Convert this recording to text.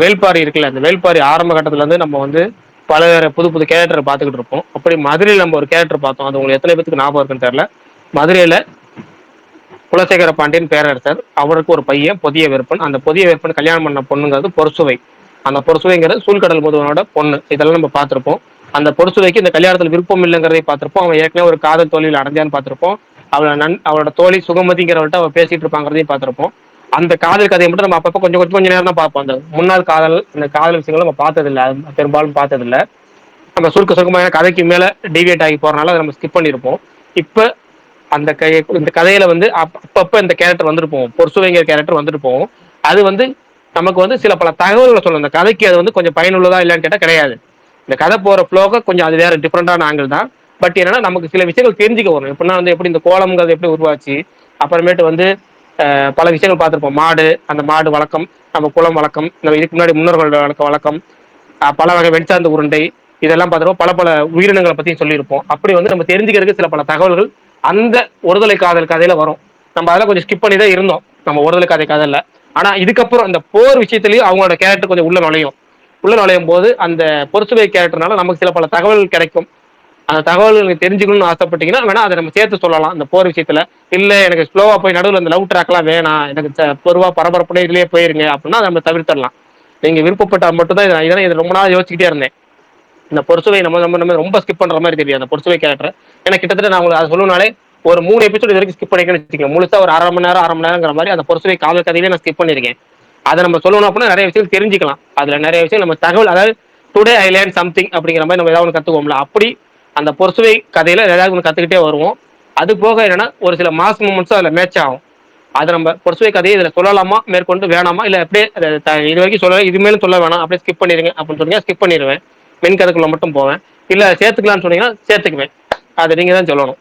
வேள்பாரி இருக்குல்ல அந்த வேள்பாரி ஆரம்ப கட்டத்துல இருந்து நம்ம வந்து பல புது புது கேரக்டர் பார்த்துக்கிட்டு இருப்போம். அப்படி மதுரையில் நம்ம ஒரு கேரக்டர் பார்த்தோம். அது உங்களுக்கு எத்தனை பேத்துக்கு ஞாபகம் இருக்குன்னு தெரியல. மதுரையில குலசேகர பாண்டியன் பேரரசர். அவருக்கு ஒரு பையன் புதிய வெறுப்பன் அந்த புதிய வெறுப்பன் கல்யாணம் பண்ண பொண்ணுங்கிறது பொறுசுவை. அந்த பொறுசுவைங்கிறது சூழ்கடல் முதுவனோட பொண்ணு. இதெல்லாம் நம்ம பார்த்திருப்போம். அந்த பொறுசுவைக்கு இந்த கல்யாணத்தில் விருப்பம் இல்லைங்கிறதை பார்த்திருப்போம். அவன் ஏற்கனவே ஒரு காதல் தோல்வியில் அடைஞ்சான்னு பார்த்திருப்போம். அவளை நன் அவளோட தோழி சுகமதிங்கிறவள்கிட்ட அவள் பேசிட்டு இருப்பாங்கிறதையும் பார்த்திருப்போம். அந்த காதல் கதையை மட்டும் நம்ம அப்பப்போ கொஞ்சம் கொஞ்சம் கொஞ்ச நேரம் தான் பார்ப்போம். அந்த முன்னாள் காதல் அந்த காதல் விஷயங்களை நம்ம பார்த்ததில்ல. பெரும்பாலும் பார்த்ததில்ல. நம்ம சுருக்க சுருக்கமான கதைக்கு மேல டிவியேட் ஆகி போறனால அதை நம்ம ஸ்கிப் பண்ணியிருப்போம் இப்போ அந்த கை இந்த கதையில வந்து அப்பப்போ அப்பப்ப இந்த கேரக்டர் வந்துருப்போம் பொறுசுவைங்கிற கேரக்டர் வந்துருப்போம் அது வந்து நமக்கு வந்து சில பல தகவல்களை சொல்லணும் இந்த கதைக்கு அது வந்து கொஞ்சம் பயனுள்ளதா இல்லைன்னு கேட்டால் கிடையாது. இந்த கதை போற ஃப்ளோக கொஞ்சம் அது வேற டிஃப்ரெண்டான ஆங்கிள் தான். பட் என்னன்னா நமக்கு சில விஷயங்கள் தெரிஞ்சுக்க வரும். எப்படின்னா வந்து எப்படி இந்த கோலம்ங்கிறது எப்படி உருவாச்சு அப்புறமேட்டு வந்து பல விஷயங்கள் பார்த்துருப்போம். மாடு அந்த மாடு வழக்கம் நம்ம குளம் வழக்கம் நம்ம இதுக்கு முன்னாடி முன்னோர்களோட வழக்க வழக்கம் பல வகை வெண்சார்ந்த உருண்டை இதெல்லாம் பார்த்துருப்போம். பல பல உயிரினங்களை பத்தி சொல்லியிருப்போம். அப்படி வந்து நம்ம தெரிஞ்சுக்கிறதுக்கு சில பல தகவல்கள் அந்த ஒருதலை காதல் கதையில வரும். நம்ம அதெல்லாம் கொஞ்சம் ஸ்கிப் பண்ணி தான் இருந்தோம். நம்ம ஒருதலை கதை கதையில ஆனா இதுக்கப்புறம் அந்த போர் விஷயத்திலயும் அவங்களோட கேரக்டர் கொஞ்சம் உள்ள நுழையும். உள்ள நுழையும் போது அந்த பொறுசுவை கேரக்டர்னால நமக்கு சில பல தகவல் கிடைக்கும். அந்த தகவல் நீங்க தெரிஞ்சுக்கணும்னு ஆசைப்பட்டீங்கன்னா வேணா அதை நம்ம சேர்த்து சொல்லலாம். அந்த போர் விஷயத்துல. இல்ல எனக்கு ஸ்லோவா போய் நடுவில் அந்த லவ் ட்ராக்லாம் வேணாம். எனக்கு பொருவா பொதுவா பரபரப்புனே இதுலயே போயிருங்க அப்படின்னா அதை நம்ம தவிர்த்தரலாம் நீங்க விருப்பப்பட்டால் மட்டும்தான் இதை இதெல்லாம் இது ரொம்ப நாள் யோசிச்சுக்கிட்டே இருந்தேன். இந்த பொறுசுவை நம்ம நம்ம நம்ம ரொம்ப ஸ்கிப் பண்ற மாதிரி தெரியும் அந்த பொறுசுவை கேரக்டர் ஏன்னா கிட்டத்தட்ட நான் உங்களுக்கு அதை சொல்லணும்னாலே ஒரு மூணு எபிசோடு இது வரைக்கும் ஸ்கிப் பண்ணிக்கணும்னு வச்சுக்கோங்க. முழுசா ஒரு அரை மணி நேரம் அரை மணி நேரங்கிற மாதிரி அந்த பொறுசுவை காதல் கதையிலே நான் ஸ்கிப் பண்ணியிருக்கேன் அதை நம்ம சொல்லணும் அப்படின்னா நிறைய விஷயம் தெரிஞ்சுக்கலாம். அதுல நிறைய விஷயம் நம்ம தகவல் அதாவது டுடே ஐ லேர்ன் சம்திங் அப்படிங்கிற மாதிரி நம்ம ஏதாவது ஒன்று கத்துக்குவோம்ல. அப்படி அந்த பொறுசுவை கதையில ஏதாவது ஒன்று கத்துக்கிட்டே வருவோம். அது போக என்னன்னா ஒரு சில மாஸ் மூமெண்ட்ஸும் அதில் மேட்ச் ஆகும். அது நம்ம பொறுசுவை கதையை இதில் சொல்லலாமா மேற்கொண்டு வேணாமா இல்லை அப்படியே இது வரைக்கும் சொல்ல இது மேலும் சொல்ல வேணாம் அப்படியே ஸ்கிப் பண்ணிடுங்க அப்படின்னு சொன்னீங்க ஸ்கிப் பண்ணிடுவேன் மென் கதைக்குள்ள மட்டும் போவேன். இல்லை சேர்த்துக்கலாம்னு சொன்னீங்கன்னா சேர்த்துக்குவேன். அது நீங்கள் தான் சொல்லணும்.